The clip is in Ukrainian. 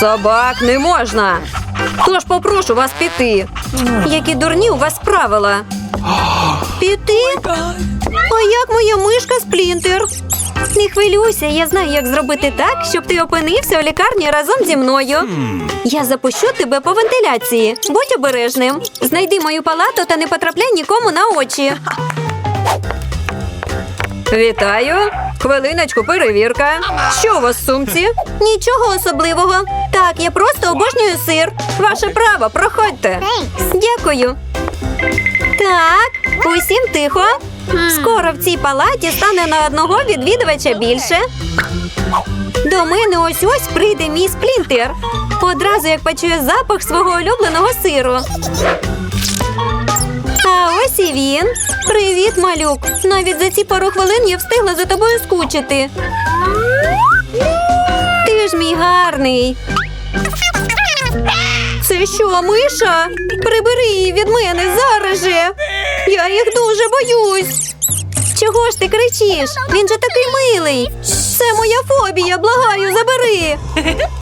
Собак не можна. Тож попрошу вас піти. Які дурні у вас правила. Піти? А як моя мишка Сплінтер? Не хвилюйся, я знаю, як зробити так, щоб ти опинився у лікарні разом зі мною. Я запущу тебе по вентиляції. Будь обережним. Знайди мою палату та не потрапляй нікому на очі. Вітаю. Хвилиночку, перевірка. Що у вас в сумці? Нічого особливого. Так, я просто обожнюю сир. Ваше право, проходьте. Дякую. Так, усім тихо. Скоро в цій палаті стане на одного відвідувача більше. До мене ось ось прийде мій сплінтер. Одразу як почує запах свого улюбленого сиру. Ось і він. Привіт, малюк. Навіть за ці пару хвилин я встигла за тобою скучити. Ти ж мій гарний. Це що, миша? Прибери її від мене зараз же. Я їх дуже боюсь. Чого ж ти кричиш? Він же такий милий. Це моя фобія, благаю, забери.